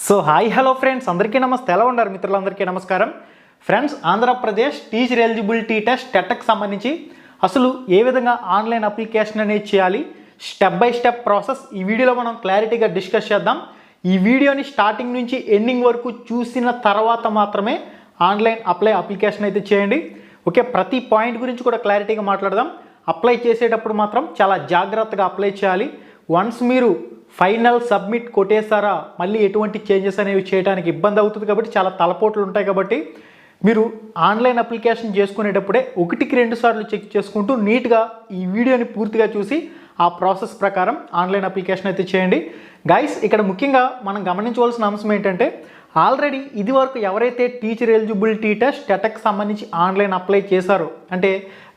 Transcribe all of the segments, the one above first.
So hi hello friends. అందరికీ నమస్తే. ఎలా ఉన్నారు మిత్రులందరికీ నమస్కారం? Friends Andhra Pradesh teacher eligibility test టెట్కి సంబంధించి అసలు ఏ విధంగా ఆన్లైన్ అప్లికేషన్ అనేది చేయాలి? స్టెప్ బై స్టెప్ ప్రాసెస్ ఈ వీడియోలో మనం క్లారిటీగా డిస్కస్ చేద్దాం. ఈ వీడియోని స్టార్టింగ్ నుంచి ఎండింగ్ వరకు చూసిన తర్వాత మాత్రమే ఆన్లైన్ అప్లై అప్లికేషన్ అయితే చేయండి. ఓకే ప్రతి పాయింట్ గురించి కూడా క్లారిటీగా మాట్లాడదాం. అప్లై చేసేటప్పుడు మాత్రం చాలా జాగ్రత్తగా అప్లై చేయాలి. వన్స్ మీరు ఫైనల్ సబ్మిట్ కొట్టేసారా మళ్ళీ ఎటువంటి చేంజెస్ అనేవి చేయడానికి ఇబ్బంది అవుతుంది కాబట్టి చాలా తలపోట్లు ఉంటాయి కాబట్టి మీరు ఆన్లైన్ అప్లికేషన్ చేసుకునేటప్పుడే ఒకటికి రెండు సార్లు చెక్ చేసుకుంటూ నీట్గా ఈ వీడియోని పూర్తిగా చూసి ఆ ప్రాసెస్ ప్రకారం ఆన్లైన్ అప్లికేషన్ అయితే చేయండి. గైస్ ఇక్కడ ముఖ్యంగా మనం గమనించవలసిన అంశం ఏంటంటే ఆల్రెడీ ఇది వరకు ఎవరైతే టీచర్ ఎలిజిబిలిటీ టెస్ట్ టెటక్ సంబంధించి ఆన్లైన్ అప్లై చేశారో అంటే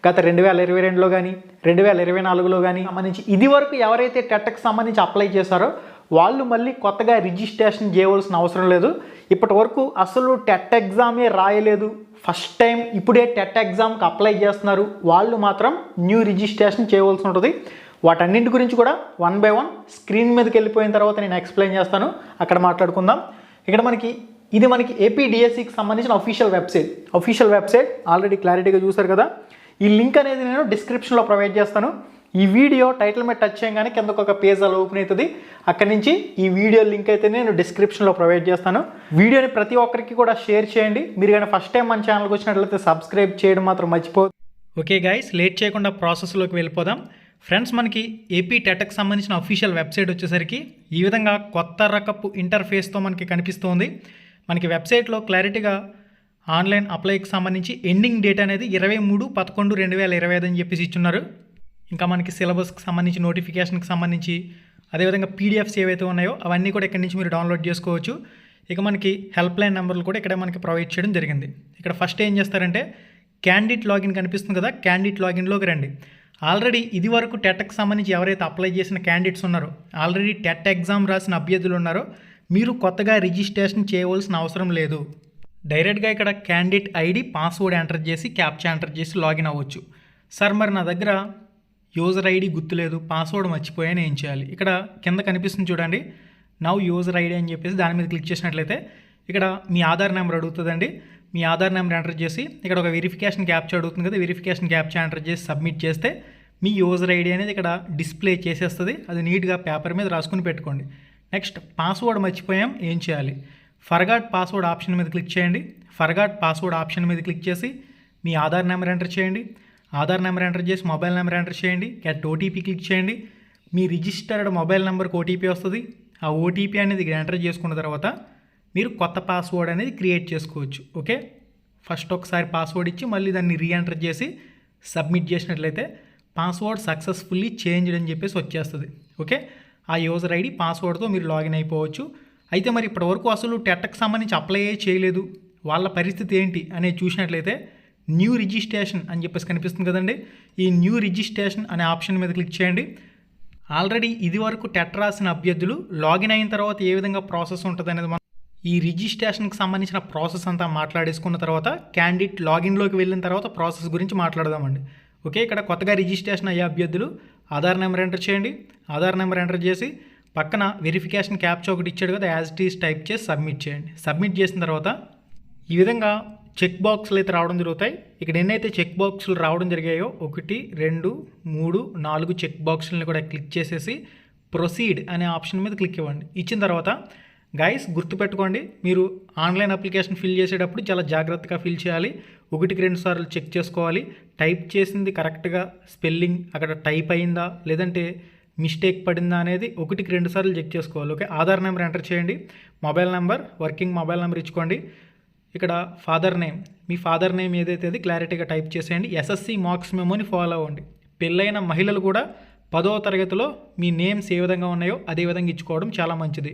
గత రెండు వేల ఇరవై రెండులో కానీ రెండు వేల ఇరవై నాలుగులో కానీ సంబంధించి ఇది వరకు ఎవరైతే టెటక్ సంబంధించి అప్లై చేశారో వాళ్ళు మళ్ళీ కొత్తగా రిజిస్ట్రేషన్ చేయవలసిన అవసరం లేదు. ఇప్పటి వరకు అసలు టెట్ ఎగ్జామే రాయలేదు. ఫస్ట్ టైం ఇప్పుడే టెట్ ఎగ్జామ్కి అప్లై చేస్తున్నారు. వాళ్ళు మాత్రం న్యూ రిజిస్ట్రేషన్ చేయవలసి ఉంటుంది. వాటన్నింటి గురించి కూడా వన్ బై వన్ స్క్రీన్ మీదకి వెళ్ళిపోయిన తర్వాత నేను ఎక్స్ప్లెయిన్ చేస్తాను. అక్కడ మాట్లాడుకుందాం. ఇక్కడ మనకి ఇది మనకి ఏపీడిఎస్సికి సంబంధించిన official website official website already క్లారిటీగా చూసారు కదా. ఈ లింక్ అనేది నేను డిస్క్రిప్షన్లో ప్రొవైడ్ చేస్తాను. ఈ వీడియో టైటిల్ మీద టచ్ చేయగానే కిందకు ఒక పేజ్ అలా ఓపెన్ అవుతుంది. అక్కడి నుంచి ఈ వీడియో లింక్ అయితే నేను డిస్క్రిప్షన్లో ప్రొవైడ్ చేస్తాను. వీడియోని ప్రతి ఒక్కరికి కూడా షేర్ చేయండి. మీరు కానీ ఫస్ట్ టైం మన ఛానల్కి వచ్చినట్లయితే సబ్స్క్రైబ్ చేయడం మాత్రం మర్చిపో ఓకే గైస్ లేట్ చేయకుండా ప్రాసెస్లోకి వెళ్ళిపోదాం. ఫ్రెండ్స్ మనకి ఏపీ టెటక్ సంబంధించిన అఫీషియల్ వెబ్సైట్ వచ్చేసరికి ఈ విధంగా కొత్త రకపు ఇంటర్ఫేస్తో మనకి కనిపిస్తోంది. మనకి వెబ్సైట్లో క్లారిటీగా ఆన్లైన్ అప్లైకి సంబంధించి ఎండింగ్ డేట్ అనేది ఇరవై మూడు పదకొండు రెండు వేల ఇరవై ఐదు అని చెప్పేసి ఇచ్చున్నారు. ఇంకా మనకి సిలబస్కి సంబంధించి నోటిఫికేషన్కి సంబంధించి అదేవిధంగా పీడిఎఫ్స్ ఏవైతే ఉన్నాయో అవన్నీ కూడా ఇక్కడి నుంచి మీరు డౌన్లోడ్ చేసుకోవచ్చు. ఇక మనకి హెల్ప్ లైన్ నెంబర్లు కూడా ఇక్కడ మనకి ప్రొవైడ్ చేయడం జరిగింది. ఇక్కడ ఫస్ట్ ఏం చేస్తారంటే క్యాండిడేట్ లాగిన్ కనిపిస్తుంది కదా క్యాండిడేట్ లాగిన్లోకి రండి. ఆల్రెడీ ఇది వరకు టెట్కి సంబంధించి ఎవరైతే అప్లై చేసిన క్యాండిడేట్స్ ఉన్నారో ఆల్రెడీ టెట్ ఎగ్జామ్ రాసిన అభ్యర్థులు ఉన్నారో మీరు కొత్తగా రిజిస్ట్రేషన్ చేయవలసిన అవసరం లేదు. డైరెక్ట్గా ఇక్కడ క్యాండిడేట్ ఐడి పాస్వర్డ్ ఎంటర్ చేసి క్యాప్చా ఎంటర్ చేసి లాగిన్ అవ్వచ్చు. సార్ మరి నా దగ్గర యూజర్ ఐడి గుర్తులేదు పాస్వర్డ్ మర్చిపోయాను ఏం చేయాలి? ఇక్కడ కింద కనిపిస్తుంది చూడండి. నవ్ యూజర్ ఐడి అని చెప్పేసి దాని మీద క్లిక్ చేసినట్లయితే ఇక్కడ మీ ఆధార్ నెంబర్ అడుగుతుందండి. మీ ఆధార్ నెంబర్ ఎంటర్ చేసి ఇక్కడ ఒక వెరిఫికేషన్ క్యాప్చా అడుగుతుంది కదా వెరిఫికేషన్ క్యాప్చా ఎంటర్ చేసి సబ్మిట్ చేస్తే మీ యూజర్ ఐడి అనేది ఇక్కడ డిస్ప్లే చేసేస్తుంది. అది నీట్గా పేపర్ మీద రాసుకుని పెట్టుకోండి. నెక్స్ట్ పాస్వర్డ్ మర్చిపోయాం ఏం చేయాలి? ఫర్గాట్ పాస్వర్డ్ ఆప్షన్ మీద క్లిక్ చేయండి. ఫర్గాట్ పాస్వర్డ్ ఆప్షన్ మీద క్లిక్ చేసి మీ ఆధార్ నెంబర్ ఎంటర్ చేయండి. ఆధార్ నెంబర్ ఎంటర్ చేసి మొబైల్ నెంబర్ ఎంటర్ చేయండి. గెట్ ఓటీపీ క్లిక్ చేయండి. మీ రిజిస్టర్డ్ మొబైల్ నెంబర్కి ఓటీపీ వస్తుంది. ఆ ఓటీపీ అనేది ఎంటర్ చేసుకున్న తర్వాత మీరు కొత్త పాస్వర్డ్ అనేది క్రియేట్ చేసుకోవచ్చు ఓకే ఫస్ట్ ఒకసారి పాస్వర్డ్ ఇచ్చి మళ్ళీ దాన్ని రీఎంటర్ చేసి సబ్మిట్ చేసినట్లయితే పాస్వర్డ్ సక్సెస్ఫుల్లీ చేంజ్ అని చెప్పేసి వచ్చేస్తుంది ఓకే ఆ యూజర్ ఐడి పాస్వర్డ్తో మీరు లాగిన్ అయిపోవచ్చు. అయితే మరి ఇప్పటివరకు అసలు టెట్కి సంబంధించి అప్లై చేయలేదు. వాళ్ళ పరిస్థితి ఏంటి అనేది చూసినట్లయితే న్యూ రిజిస్ట్రేషన్ అని చెప్పేసి కనిపిస్తుంది కదండి. ఈ న్యూ రిజిస్ట్రేషన్ అనే ఆప్షన్ మీద క్లిక్ చేయండి. ఆల్రెడీ ఇది వరకు టెట్ రాసిన అభ్యర్థులు లాగిన్ అయిన తర్వాత ఏ విధంగా ప్రాసెస్ ఉంటుంది అనేది మనం ఈ రిజిస్ట్రేషన్కి సంబంధించిన ప్రాసెస్ అంతా మాట్లాడేసుకున్న తర్వాత క్యాండిడేట్ లాగిన్లోకి వెళ్ళిన తర్వాత ప్రాసెస్ గురించి మాట్లాడదామండి. ఓకే ఇక్కడ కొత్తగా రిజిస్ట్రేషన్ అయ్యే అభ్యర్థులు ఆధార్ నెంబర్ ఎంటర్ చేయండి. ఆధార్ నెంబర్ ఎంటర్ చేసి పక్కన వెరిఫికేషన్ క్యాప్చా ఒకటి ఇచ్చాడు కదా యాజ్ ఇట్ ఈస్ టైప్ చేసి సబ్మిట్ చేయండి. సబ్మిట్ చేసిన తర్వాత ఈ విధంగా చెక్ బాక్సులు అయితే రావడం జరుగుతాయి. ఇక్కడ ఎన్నైతే చెక్ బాక్సులు రావడం జరిగాయో ఒకటి రెండు మూడు నాలుగు చెక్ బాక్సులను కూడా క్లిక్ చేసేసి ప్రొసీడ్ అనే ఆప్షన్ మీద క్లిక్ ఇవ్వండి. ఇచ్చిన తర్వాత గైస్ గుర్తుపెట్టుకోండి మీరు ఆన్లైన్ అప్లికేషన్ ఫిల్ చేసేటప్పుడు చాలా జాగ్రత్తగా ఫిల్ చేయాలి. ఒకటికి రెండు సార్లు చెక్ చేసుకోవాలి. టైప్ చేసింది కరెక్ట్గా స్పెల్లింగ్ అక్కడ టైప్ అయిందా లేదంటే మిస్టేక్ పడిందా అనేది ఒకటికి రెండు సార్లు చెక్ చేసుకోవాలి. ఓకే ఆధార్ నెంబర్ ఎంటర్ చేయండి. Mobile number working mobile number ఇచ్చుకోండి. ఇక్కడ ఫాదర్ నేమ్ మీ ఫాదర్ నేమ్ ఏదైతే అది క్లారిటీగా టైప్ చేసేయండి. ఎస్ఎస్సి మార్క్స్ మెమోని ఫాలో అవ్వండి. పెళ్ళైన మహిళలు కూడా పదో తరగతిలో మీ నేమ్స్ ఏ విధంగా ఉన్నాయో అదే విధంగా ఇచ్చుకోవడం చాలా మంచిది.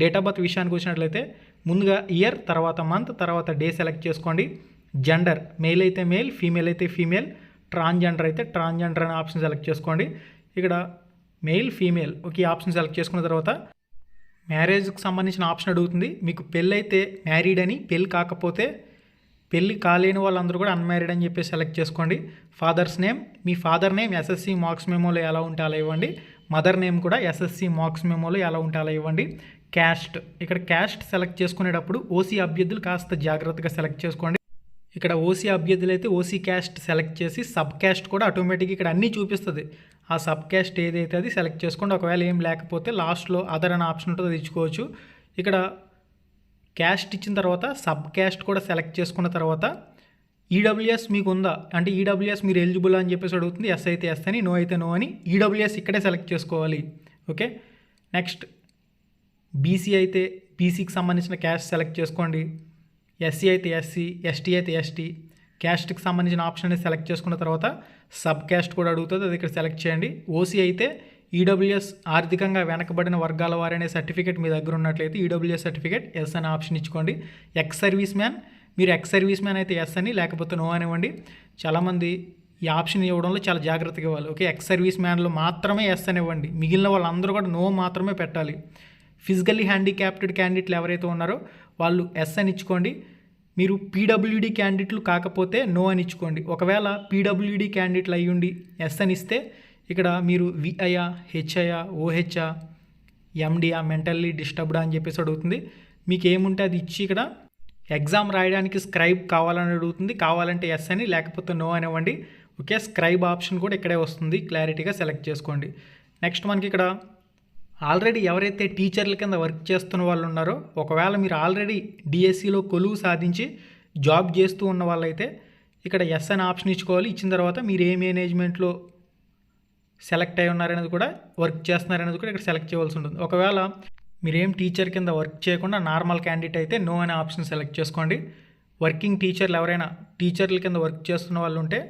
డేట్ ఆఫ్ బర్త్ విషయానికి వచ్చినట్లయితే ముందుగా ఇయర్ తర్వాత మంత్ తర్వాత డే సెలెక్ట్ చేసుకోండి. జెండర్ మేల్ అయితే మేల్ ఫీమేల్ అయితే ఫీమేల్ ట్రాన్జెండర్ అయితే ట్రాన్జెండర్ అనే ఆప్షన్ సెలెక్ట్ చేసుకోండి. ఇక్కడ మెయిల్ ఫీమేల్ ఒక ఆప్షన్ సెలెక్ట్ చేసుకున్న తర్వాత మ్యారేజ్కి సంబంధించిన ఆప్షన్ అడుగుతుంది. మీకు పెళ్ళి అయితే మ్యారీడ్ అని పెళ్ళి కాకపోతే పెళ్ళి కాలేని వాళ్ళందరూ కూడా అన్మ్యారీడ్ అని చెప్పి సెలెక్ట్ చేసుకోండి. ఫాదర్స్ నేమ్ మీ ఫాదర్ నేమ్ ఎస్ఎస్సి మార్క్స్ మెమోలో ఎలా ఉంటే అలా ఇవ్వండి. మదర్ నేమ్ కూడా ఎస్ఎస్సి మార్క్స్ మెమోలో ఎలా ఉంటే అలా ఇవ్వండి. క్యాస్ట్ ఇక్కడ క్యాస్ట్ సెలెక్ట్ చేసుకునేటప్పుడు ఓసీ అభ్యర్థులు కాస్త జాగ్రత్తగా సెలెక్ట్ చేసుకోండి. ఇక్కడ ఓసీ అభ్యర్థులు అయితే ఓసీ క్యాస్ట్ సెలెక్ట్ చేసి సబ్ క్యాస్ట్ కూడా ఆటోమేటిక్గా ఇక్కడ అన్నీ చూపిస్తుంది. ఆ సబ్ క్యాస్ట్ ఏదైతే అది సెలెక్ట్ చేసుకోండి. ఒకవేళ ఏం లేకపోతే లాస్ట్లో అదర్ అనే ఆప్షన్ ఉంటుంది అది ఇచ్చుకోవచ్చు. ఇక్కడ క్యాస్ట్ ఇచ్చిన తర్వాత సబ్ క్యాస్ట్ కూడా సెలెక్ట్ చేసుకున్న తర్వాత ఈడబ్ల్యూఎస్ మీకు ఉందా? అంటే ఈడబ్ల్యూఎస్ మీరు ఎలిజిబుల్ అని చెప్పేసి అడుగుతుంది. ఎస్ అయితే ఎస్ అని నో అయితే నో అని. ఈడబ్ల్యూఎస్ ఇక్కడే సెలెక్ట్ చేసుకోవాలి. ఓకే నెక్స్ట్ బీసీ అయితే బీసీకి సంబంధించిన క్యాస్ట్ సెలెక్ట్ చేసుకోండి. ఎస్సీ అయితే ఎస్సీ ఎస్టీ అయితే ఎస్టీ క్యాస్ట్కి సంబంధించిన ఆప్షన్ అనేది సెలెక్ట్ చేసుకున్న తర్వాత సబ్ క్యాస్ట్ కూడా అడుగుతుంది. అది ఇక్కడ సెలెక్ట్ చేయండి. ఓసీ అయితే ఈడబ్ల్యూఎస్ ఆర్థికంగా వెనకబడిన వర్గాల వారనే సర్టిఫికేట్ మీ దగ్గర ఉన్నట్లయితే ఈడబ్ల్యూఎస్ సర్టిఫికేట్ ఎస్ అనే ఆప్షన్ ఇచ్చుకోండి. ఎక్స్ సర్వీస్ మ్యాన్ మీరు ఎక్స్ సర్వీస్ మ్యాన్ అయితే ఎస్ అని లేకపోతే నో అనివ్వండి చాలామంది ఈ ఆప్షన్ ఇవ్వడంలో చాలా జాగ్రత్తగా ఇవ్వాలి. ఓకే ఎక్స్ సర్వీస్ మ్యాన్లో మాత్రమే ఎస్ అని ఇవ్వండి. మిగిలిన వాళ్ళందరూ కూడా నో మాత్రమే పెట్టాలి. ఫిజికల్లీ హ్యాండిక్యాప్టెడ్ క్యాండిడేట్లు ఎవరైతే ఉన్నారో వాళ్ళు ఎస్ అని ఇచ్చుకోండి. మీరు పీడబ్ల్యూడి క్యాండిడేట్లు కాకపోతే నో అని ఇచ్చుకోండి. ఒకవేళ పీడబ్ల్యూడి క్యాండిడేట్లు అయ్యుండి ఎస్ అని ఇస్తే ఇక్కడ మీరు విఐయా హెచ్ఐఆ ఓహెచ్ఆ ఎండిఆ మెంటల్లీ డిస్టర్బ్డా అని చెప్పేసి అడుగుతుంది. మీకు ఏముంటే అది ఇచ్చి ఇక్కడ ఎగ్జామ్ రాయడానికి స్క్రైబ్ కావాలని అడుగుతుంది. కావాలంటే ఎస్ అని లేకపోతే నో అనివ్వండి ఓకే స్క్రైబ్ ఆప్షన్ కూడా ఇక్కడే వస్తుంది. క్లారిటీగా సెలెక్ట్ చేసుకోండి. నెక్స్ట్ మనకి ఇక్కడ ఆల్రెడీ ఎవరైతే టీచర్ల కింద వర్క్ చేస్తున్న వాళ్ళు ఉన్నారో ఒకవేళ మీరు ఆల్రెడీ డిఎస్సిలో కొలువు సాధించి జాబ్ చేస్తూ ఉన్న వాళ్ళైతే ఇక్కడ ఎస్ అని ఆప్షన్ ఇచ్చుకోవాలి. ఇచ్చిన తర్వాత మీరు ఏ మేనేజ్మెంట్లో సెలెక్ట్ అయి ఉన్నారనేది కూడా వర్క్ చేస్తున్నారనేది కూడా ఇక్కడ సెలెక్ట్ చేయవలసి ఉంటుంది. ఒకవేళ మీరేం టీచర్ కింద వర్క్ చేయకుండా నార్మల్ క్యాండిడేట్ అయితే నో అనే ఆప్షన్ సెలెక్ట్ చేసుకోండి. వర్కింగ్ టీచర్లు ఎవరైనా టీచర్ల కింద వర్క్ చేస్తున్న వాళ్ళు ఉంటే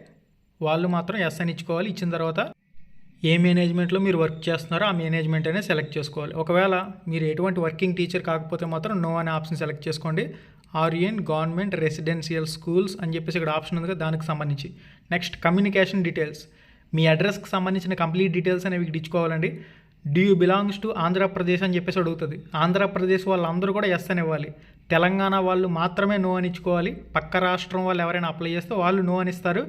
వాళ్ళు మాత్రం ఎస్ అని ఇచ్చుకోవాలి. ఇచ్చిన తర్వాత ఏ మేనేజ్మెంట్లో మీరు వర్క్ చేస్తున్నారో ఆ మేనేజ్మెంట్ అనేది సెలెక్ట్ చేసుకోవాలి. ఒకవేళ మీరు ఎటువంటి వర్కింగ్ టీచర్ కాకపోతే మాత్రం నో అనే ఆప్షన్ సెలెక్ట్ చేసుకోండి. ఆర్యన్ గవర్నమెంట్ రెసిడెన్షియల్ స్కూల్స్ అని చెప్పేసి ఇక్కడ ఆప్షన్ ఉంది కదా దానికి సంబంధించి. Next communication details. మీ అడ్రస్కి సంబంధించిన కంప్లీట్ డీటెయిల్స్ అనేవి ఇక్కడ ఇచ్చుకోవాలండి. Do you belongs to Andhra Pradesh అని చెప్పేసి అడుగుతుంది. ఆంధ్రప్రదేశ్ వాళ్ళందరూ కూడా ఎస్ అని ఇవ్వాలి. తెలంగాణ వాళ్ళు మాత్రమే నో అని ఇచ్చుకోవాలి. పక్క రాష్ట్రం వాళ్ళు ఎవరైనా అప్లై చేస్తే వాళ్ళు నో అని ఇస్తారు.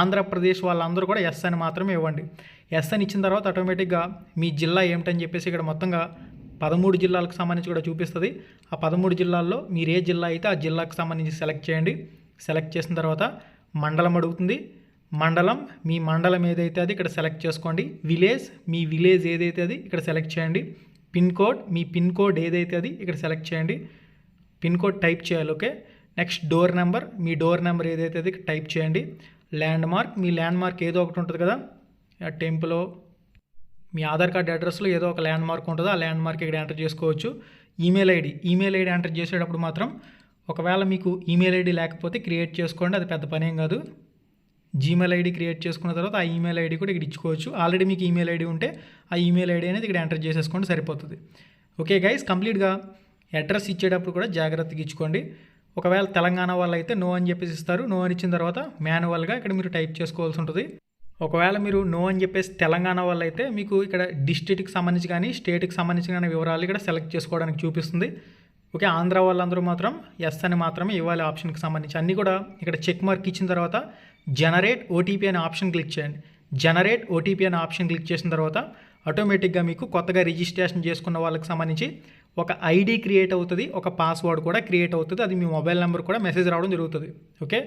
ఆంధ్రప్రదేశ్ వాళ్ళందరూ కూడా ఎస్ అని మాత్రమే ఇవ్వండి. ఎస్ అని ఇచ్చిన తర్వాత ఆటోమేటిక్గా మీ జిల్లా ఏమిటని చెప్పేసి ఇక్కడ మొత్తంగా పదమూడు జిల్లాలకు సంబంధించి కూడా చూపిస్తుంది. ఆ పదమూడు జిల్లాల్లో మీరు ఏ జిల్లా అయితే ఆ జిల్లాకు సంబంధించి సెలెక్ట్ చేయండి. సెలెక్ట్ చేసిన తర్వాత మండలం అడుగుతుంది. మండలం మీ మండలం ఏదైతే అది ఇక్కడ సెలెక్ట్ చేసుకోండి. విలేజ్ మీ విలేజ్ ఏదైతే అది ఇక్కడ సెలెక్ట్ చేయండి. పిన్ కోడ్ మీ పిన్ కోడ్ ఏదైతే అది ఇక్కడ సెలెక్ట్ చేయండి. పిన్ కోడ్ టైప్ చేయాలి ఓకే నెక్స్ట్ డోర్ నెంబర్ మీ డోర్ నెంబర్ ఏదైతే అది టైప్ చేయండి. ల్యాండ్ మార్క్ మీ ల్యాండ్ మార్క్ ఏదో ఒకటి ఉంటుంది కదా? టెంపుల్ మీ ఆధార్ కార్డ్ అడ్రస్లో ఏదో ఒక ల్యాండ్ మార్క్ ఉంటుందో ఆ ల్యాండ్ మార్క్ ఇక్కడ ఎంటర్ చేసుకోవచ్చు. Email ID email ID enter చేసేటప్పుడు మాత్రం ఒకవేళ మీకు ఈమెయిల్ ఐడి లేకపోతే క్రియేట్ చేసుకోండి అది పెద్ద పనేం కాదు. జీమెయిల్ ఐడి క్రియేట్ చేసుకున్న తర్వాత ఆ ఈమెయిల్ ఐడి కూడా ఇక్కడ ఇచ్చుకోవచ్చు. ఆల్రెడీ మీకు ఈమెయిల్ ఐడి ఉంటే ఆ ఈమెయిల్ ఐడి అనేది ఇక్కడ ఎంటర్ చేసేసుకోండి సరిపోతుంది. ఓకే గైస్ కంప్లీట్గా అడ్రస్ ఇచ్చేటప్పుడు కూడా జాగ్రత్తగా ఇచ్చుకోండి. ఒకవేళ తెలంగాణ వాళ్ళు అయితే నో అని చెప్పేసి ఇస్తారు. నో అని ఇచ్చిన తర్వాత మాన్యువల్గా ఇక్కడ మీరు టైప్ చేసుకోవాల్సి ఉంటుంది. ఒకవేళ మీరు నో అని చెప్పేసి తెలంగాణ వాళ్ళు అయితే మీకు ఇక్కడ డిస్ట్రిక్ట్కి సంబంధించి కానీ స్టేట్కి సంబంధించి కానీ వివరాలు ఇక్కడ సెలెక్ట్ చేసుకోవడానికి చూపిస్తుంది. ఓకే ఆంధ్ర వాళ్ళందరూ మాత్రం ఎస్ అని మాత్రమే ఇవ్వాలి ఆప్షన్కి సంబంధించి. అన్నీ కూడా ఇక్కడ చెక్ మార్క్ ఇచ్చిన తర్వాత జనరేట్ ఓటీపీ అనే ఆప్షన్ క్లిక్ చేయండి. జనరేట్ ఓటీపీ అనే ఆప్షన్ క్లిక్ చేసిన తర్వాత ఆటోమేటిక్గా మీకు కొత్తగా రిజిస్ట్రేషన్ చేసుకున్న వాళ్ళకి సంబంధించి ఒక ఐడి క్రియేట్ అవుతుంది ఒక పాస్వర్డ్ కూడా క్రియేట్ అవుతుంది. అది మీ మొబైల్ నెంబర్ కూడా మెసేజ్ రావడం జరుగుతుంది. ఓకే?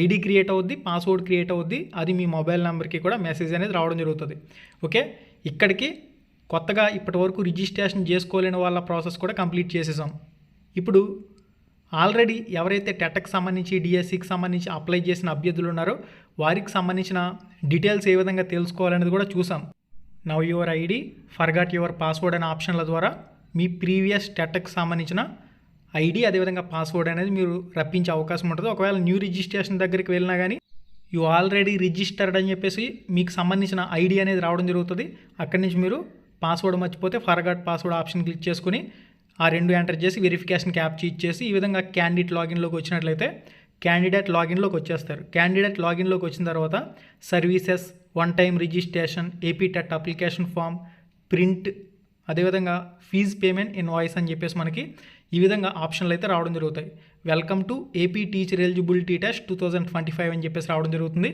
ఐడి క్రియేట్ అవుద్ది పాస్వర్డ్ క్రియేట్ అవుద్ది అది మీ మొబైల్ నెంబర్కి కూడా మెసేజ్ అనేది రావడం జరుగుతుంది. ఓకే? ఇక్కడికి కొత్తగా ఇప్పటి వరకు రిజిస్ట్రేషన్ చేసుకోలేని వాళ్ళ ప్రాసెస్ కూడా కంప్లీట్ చేసేసాం. ఇప్పుడు ఆల్రెడీ ఎవరైతే టెట్కి సంబంధించి డిఎస్సికి సంబంధించి అప్లై చేసిన అభ్యర్థులు ఉన్నారో వారికి సంబంధించిన డీటెయిల్స్ ఏ విధంగా తెలుసుకోవాలనేది కూడా చూసాం. Know your ID forgot your password అనే ఆప్షన్ల ద్వారా మీ ప్రీవియస్ టెట్కి సంబంధించిన ఐడి అదేవిధంగా పాస్వర్డ్ అనేది మీరు రప్పించే అవకాశం ఉంటుంది. ఒకవేళ న్యూ రిజిస్ట్రేషన్ దగ్గరికి వెళ్ళినా కానీ యు ఆల్రెడీ రిజిస్టర్డ్ అని చెప్పేసి మీకు సంబంధించిన ఐడి అనేది రావడం జరుగుతుంది. అక్కడి నుంచి మీరు పాస్వర్డ్ మర్చిపోతే ఫర్గాట్ పాస్వర్డ్ ఆప్షన్ క్లిక్ చేసుకుని ఆ రెండు ఎంటర్ చేసి వెరిఫికేషన్ క్యాప్చీ ఇచ్చేసి ఈ విధంగా క్యాండిడేట్ లాగిన్లోకి వచ్చినట్లయితే క్యాండిడేట్ లాగిన్లోకి వచ్చేస్తారు. క్యాండిడేట్ లాగిన్లోకి వచ్చిన తర్వాత services one time registration AP TET application form print అదేవిధంగా ఫీజ్ పేమెంట్ ఇన్ వాయిస్ అని చెప్పేసి మనకి ఈ విధంగా ఆప్షన్లు అయితే రావడం జరుగుతాయి. Welcome to AP teacher eligibility test two thousand twenty five అని చెప్పేసి రావడం జరుగుతుంది.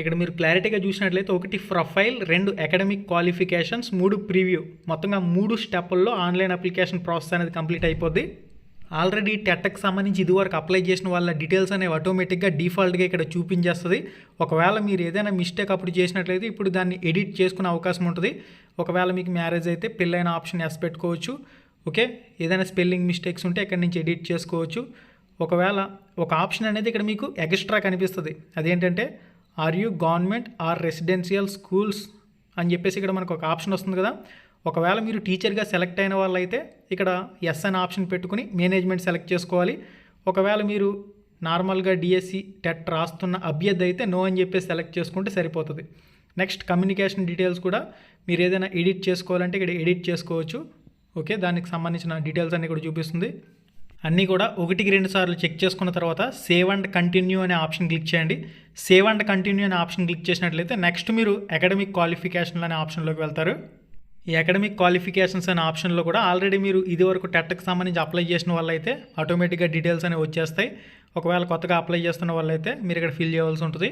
ఇక్కడ మీరు క్లారిటీగా చూసినట్లయితే ఒకటి ప్రొఫైల్ రెండు అకాడమిక్ క్వాలిఫికేషన్స్ మూడు ప్రివ్యూ. మొత్తంగా మూడు స్టెప్పుల్లో ఆన్లైన్ అప్లికేషన్ ప్రాసెస్ అనేది కంప్లీట్ అయిపోద్ది. ఆల్రెడీ టెట్కి సంబంధించి ఇదివరకు అప్లై చేసిన వాళ్ళ డీటెయిల్స్ అనేవి ఆటోమేటిక్గా డిఫాల్ట్గా ఇక్కడ చూపించేస్తుంది. ఒకవేళ మీరు ఏదైనా మిస్టేక్ అప్పుడు చేసినట్లయితే ఇప్పుడు దాన్ని ఎడిట్ చేసుకునే అవకాశం ఉంటుంది. ఒకవేళ మీకు మ్యారేజ్ అయితే పెళ్ళైన ఆప్షన్ ఎస్ పెట్టుకోవచ్చు. ఓకే? ఏదైనా స్పెల్లింగ్ మిస్టేక్స్ ఉంటే ఇక్కడ నుంచి ఎడిట్ చేసుకోవచ్చు. ఒకవేళ ఒక ఆప్షన్ అనేది ఇక్కడ మీకు ఎక్స్ట్రా కనిపిస్తుంది. అదేంటంటే are you government or residential schools అని చెప్పేసి ఇక్కడ మనకు ఒక ఆప్షన్ వస్తుంది కదా. ఒకవేళ మీరు టీచర్గా సెలెక్ట్ అయిన వాళ్ళైతే ఇక్కడ ఎస్ అనే ఆప్షన్ పెట్టుకుని మేనేజ్మెంట్ సెలెక్ట్ చేసుకోవాలి. ఒకవేళ మీరు నార్మల్గా డిఎస్సి టెట్ రాస్తున్న అభ్యర్థి అయితే నో అని చెప్పేసి సెలెక్ట్ చేసుకుంటే సరిపోతుంది. నెక్స్ట్ కమ్యూనికేషన్ డీటెయిల్స్ కూడా మీరు ఏదైనా ఎడిట్ చేసుకోవాలంటే ఇక్కడ ఎడిట్ చేసుకోవచ్చు. ఓకే దానికి సంబంధించిన డీటెయిల్స్ అన్నీ కూడా చూపిస్తుంది. అన్నీ కూడా ఒకటికి రెండు సార్లు చెక్ చేసుకున్న తర్వాత సేవ్ అండ్ కంటిన్యూ అనే ఆప్షన్ క్లిక్ చేయండి. సేవ్ అండ్ కంటిన్యూ అనే ఆప్షన్ క్లిక్ చేసినట్లయితే నెక్స్ట్ మీరు అకాడమిక్ క్వాలిఫికేషన్లు అనే ఆప్షన్లోకి వెళ్తారు. ఈ అకాడమిక్ క్వాలిఫికేషన్స్ అనే ఆప్షన్లో కూడా ఆల్రెడీ మీరు ఇదివరకు టెట్కి సంబంధించి అప్లై చేసిన వాళ్ళైతే ఆటోమేటిక్గా డీటెయిల్స్ అనేవి వచ్చేస్తాయి. ఒకవేళ కొత్తగా అప్లై చేస్తున్న వాళ్ళైతే మీరు ఇక్కడ ఫిల్ చేయవలసి ఉంటుంది.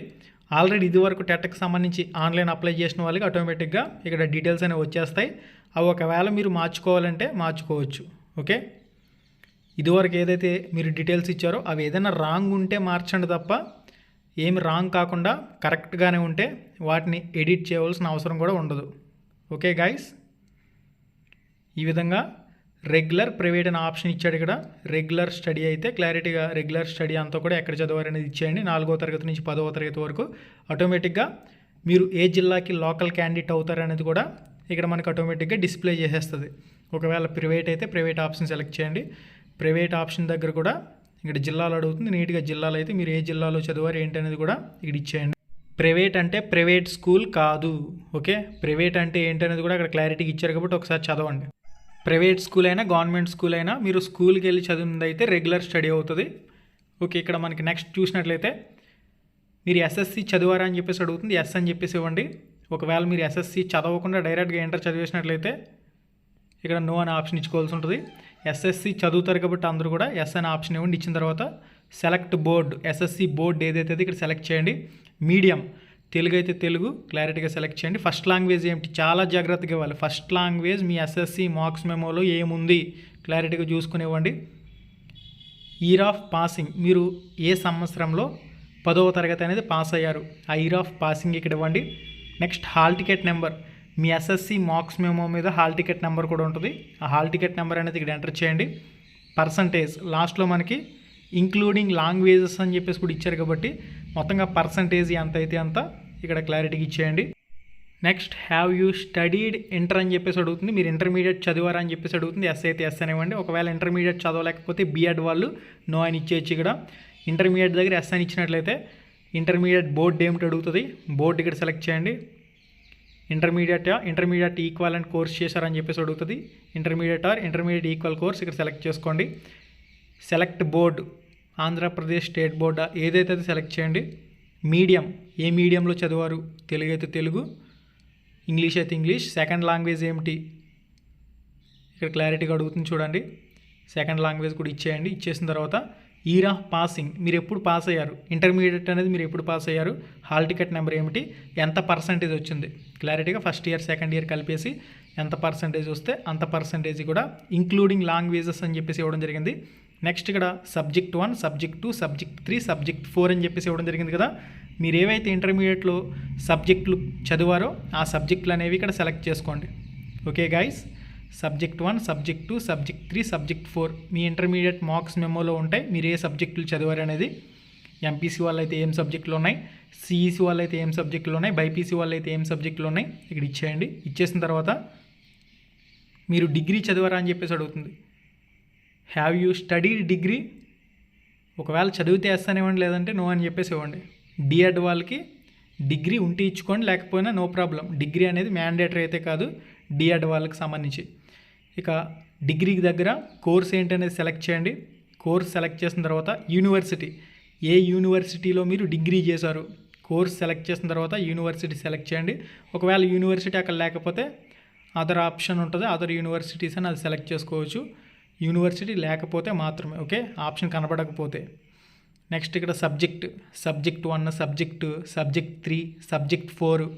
ఆల్రెడీ ఇదివరకు టెట్కి సంబంధించి ఆన్లైన్ అప్లై చేసిన వాళ్ళకి ఆటోమేటిక్గా ఇక్కడ డీటెయిల్స్ అనేవి వచ్చేస్తాయి. అవి ఒకవేళ మీరు మార్చుకోవాలంటే మార్చుకోవచ్చు. ఓకే? ఇదివరకు ఏదైతే మీరు డీటెయిల్స్ ఇచ్చారో అవి ఏదైనా రాంగ్ ఉంటే మార్చండి తప్ప ఏమి రాంగ్ కాకుండా కరెక్ట్గానే ఉంటే వాటిని ఎడిట్ చేయవలసిన అవసరం కూడా ఉండదు. Okay guys? ఈ విధంగా రెగ్యులర్ ప్రైవేట్ అనే ఆప్షన్ ఇచ్చాడు ఇక్కడ. రెగ్యులర్ స్టడీ అయితే క్లారిటీగా రెగ్యులర్ స్టడీ అంతా కూడా ఎక్కడ చదవాలనేది ఇచ్చేయండి. నాలుగో తరగతి నుంచి పదవ తరగతి వరకు ఆటోమేటిక్గా మీరు ఏ జిల్లాకి లోకల్ క్యాండిడేట్ అవుతారు అనేది కూడా ఇక్కడ మనకు ఆటోమేటిక్గా డిస్ప్లే చేసేస్తుంది. ఒకవేళ ప్రైవేట్ అయితే ప్రైవేట్ ఆప్షన్ సెలెక్ట్ చేయండి. ప్రైవేట్ ఆప్షన్ దగ్గర కూడా ఇక్కడ జిల్లాలు అడుగుతుంది. నీట్గా జిల్లాలు అయితే మీరు ఏ జిల్లాలో చదివారు ఏంటి అనేది కూడా ఇక్కడ ఇచ్చేయండి. ప్రైవేట్ అంటే ప్రైవేట్ స్కూల్ కాదు. ఓకే ప్రైవేట్ అంటే ఏంటనేది కూడా అక్కడ క్లారిటీగా ఇచ్చారు కాబట్టి ఒకసారి చదవండి. ప్రైవేట్ స్కూల్ అయినా గవర్నమెంట్ స్కూల్ అయినా మీరు స్కూల్కి వెళ్ళి చదివింది అయితే రెగ్యులర్ స్టడీ అవుతుంది. ఓకే ఇక్కడ మనకి నెక్స్ట్ చూసినట్లయితే మీరు ఎస్ఎస్సి చదివారా అని చెప్పేసి అడుగుతుంది. ఎస్ అని చెప్పేసి ఇవ్వండి. ఒకవేళ మీరు ఎస్ఎస్సి చదవకుండా డైరెక్ట్గా ఎంటర్ చదివేసినట్లయితే ఇక్కడ నో అనే ఆప్షన్ ఇచ్చుకోవాల్సి ఉంటుంది. ఎస్ఎస్సి చదువుతారు కాబట్టి అందరూ కూడా ఎస్ అనే ఆప్షన్ ఇవ్వండి. ఇచ్చిన తర్వాత సెలెక్ట్ బోర్డ్ ఎస్ఎస్సి బోర్డ్ ఏదైతే ఇక్కడ సెలెక్ట్ చేయండి. మీడియం తెలుగు అయితే తెలుగు క్లారిటీగా సెలెక్ట్ చేయండి. ఫస్ట్ లాంగ్వేజ్ ఏమిటి? చాలా జాగ్రత్తగా ఇవ్వాలి. ఫస్ట్ లాంగ్వేజ్ మీ ఎస్ఎస్సి మార్క్స్ మెమోలో ఏముంది? క్లారిటీగా చూసుకునివ్వండి. Year of passing. మీరు ఏ సంవత్సరంలో పదవ తరగతి అనేది పాస్ అయ్యారు? ఆ ఇయర్ ఆఫ్ పాసింగ్ ఇక్కడ ఇవ్వండి. Next hall ticket number. మీ ఎస్ఎస్సి మార్క్స్ మెమో మీద హాల్ టికెట్ నెంబర్ కూడా ఉంటుంది. ఆ హాల్ టికెట్ నెంబర్ అనేది ఇక్కడ ఎంటర్ చేయండి. పర్సంటేజ్. లాస్ట్లో మనకి ఇంక్లూడింగ్ లాంగ్వేజెస్ అని చెప్పేసి కూడా ఇచ్చారు కాబట్టి మొత్తంగా పర్సంటేజ్ ఎంత అయితే అంత ఇక్కడ క్లారిటీగా ఇచ్చేయండి. Next have you studied inter అని చెప్పేసి అడుగుతుంది. మీరు ఇంటర్మీడియట్ చదివారా అని చెప్పేసి అడుగుతుంది. ఎస్ అయితే ఎస్ అనివ్వండి. ఒకవేళ ఇంటర్మీడియట్ చదవలేకపోతే బీఎడ్ వాళ్ళు నో అని ఇచ్చేయచ్చు ఇక్కడ. ఇంటర్మీడియట్ దగ్గర ఎస్ అని ఇచ్చినట్లయితే ఇంటర్మీడియట్ బోర్డు ఏమిటి అడుగుతుంది. బోర్డు ఇక్కడ సెలెక్ట్ చేయండి. Intermediate intermediate equal and course చేశారని చెప్పేసి అడుగుతుంది. Intermediate or intermediate equal course ఇక్కడ సెలెక్ట్ చేసుకోండి. సెలెక్ట్ బోర్డు ఆంధ్రప్రదేశ్ స్టేట్ బోర్డా ఏదైతే అది సెలెక్ట్ చేయండి. మీడియం. ఏ మీడియంలో చదివారు? తెలుగు అయితే తెలుగు ఇంగ్లీష్ అయితే ఇంగ్లీష్ సెకండ్ లాంగ్వేజ్ ఏమిటి? ఇక్కడ క్లారిటీగా అడుగుతుంది చూడండి. సెకండ్ లాంగ్వేజ్ కూడా ఇచ్చేయండి. ఇచ్చేసిన తర్వాత ఈర్ ఆఫ్ పాసింగ్ మీరు ఎప్పుడు పాస్ అయ్యారు? ఇంటర్మీడియట్ అనేది మీరు ఎప్పుడు పాస్ అయ్యారు? హాల్ టికెట్ నెంబర్ ఏమిటి? ఎంత పర్సంటేజ్ వచ్చింది? క్లారిటీగా ఫస్ట్ ఇయర్ సెకండ్ ఇయర్ కలిపేసి ఎంత పర్సంటేజ్ వస్తే అంత పర్సంటేజ్ కూడా ఇంక్లూడింగ్ లాంగ్వేజెస్ అని చెప్పేసి ఇవ్వడం జరిగింది. నెక్స్ట్ ఇక్కడ subject one subject two subject three subject four అని చెప్పేసి ఇవ్వడం జరిగింది కదా. మీరు ఏవైతే ఇంటర్మీడియట్లో సబ్జెక్టులు చదివారో ఆ సబ్జెక్టులు అనేవి ఇక్కడ సెలెక్ట్ చేసుకోండి. Okay guys subject one subject two subject three subject four మీ ఇంటర్మీడియట్ మార్క్స్ మెమోలో ఉంటాయి. మీరు ఏ సబ్జెక్టులు చదివారు అనేది? ఎంపీసీ వాళ్ళు అయితే ఏం సబ్జెక్టులు ఉన్నాయి? సిఈసీ వాళ్ళు అయితే ఏం సబ్జెక్టులు ఉన్నాయి? బైపీసీ వాళ్ళు అయితే ఏం సబ్జెక్టులు ఉన్నాయి? ఇక్కడ ఇచ్చేయండి. ఇచ్చేసిన తర్వాత మీరు డిగ్రీ చదివారా అని చెప్పేసి అడుగుతుంది. హ్యావ్ యూ స్టడీ డిగ్రీ ఒకవేళ చదివితే వేస్తానివ్వండి లేదంటే నో అని చెప్పేసి ఇవ్వండి. డిఎడ్ వాళ్ళకి డిగ్రీ ఉంటే ఇచ్చుకోండి లేకపోయినా నో ప్రాబ్లం డిగ్రీ అనేది మ్యాండేటరీ అయితే కాదు డిఎడ్ వాళ్ళకి సంబంధించి. ఇక డిగ్రీకి దగ్గర కోర్స్ ఏంటనేది సెలెక్ట్ చేయండి. కోర్స్ సెలెక్ట్ చేసిన తర్వాత యూనివర్సిటీ ఏ యూనివర్సిటీలో మీరు డిగ్రీ చేశారు? కోర్స్ సెలెక్ట్ చేసిన తర్వాత యూనివర్సిటీ సెలెక్ట్ చేయండి. ఒకవేళ యూనివర్సిటీ అక్కడ లేకపోతే అదర్ ఆప్షన్ ఉంటుంది అదర్ యూనివర్సిటీస్ అని అది సెలెక్ట్ చేసుకోవచ్చు. యూనివర్సిటీ లేకపోతే మాత్రమే ఓకే? ఆప్షన్ కనబడకపోతే. నెక్స్ట్ ఇక్కడ subject subject one subject subject three subject four.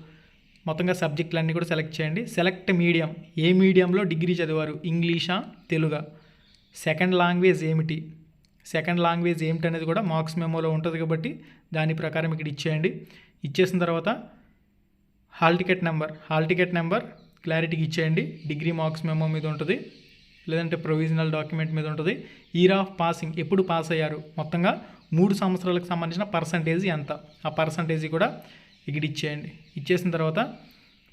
మొత్తంగా సబ్జెక్టులన్నీ కూడా సెలెక్ట్ చేయండి. Select medium. ఏ మీడియంలో డిగ్రీ చదివారు? ఇంగ్లీషా తెలుగా? సెకండ్ లాంగ్వేజ్ ఏమిటి? సెకండ్ లాంగ్వేజ్ ఏమిటి అనేది కూడా మార్క్స్ మెమోలో ఉంటుంది కాబట్టి దాని ప్రకారం ఇక్కడ ఇచ్చేయండి. ఇచ్చేసిన తర్వాత hall ticket number. Hall ticket number క్లారిటీకి ఇచ్చేయండి. డిగ్రీ మార్క్స్ మెమో మీద ఉంటుంది. లేదంటే ప్రొవిజనల్ డాక్యుమెంట్ మీద ఉంటుంది. ఇయర్ ఆఫ్ పాసింగ్ ఎప్పుడు పాస్ అయ్యారు? మొత్తంగా మూడు సంవత్సరాలకు సంబంధించిన పర్సంటేజ్ ఎంత? ఆ పర్సంటేజ్ కూడా ఇక్కడ ఇచ్చేయండి. ఇచ్చేసిన తర్వాత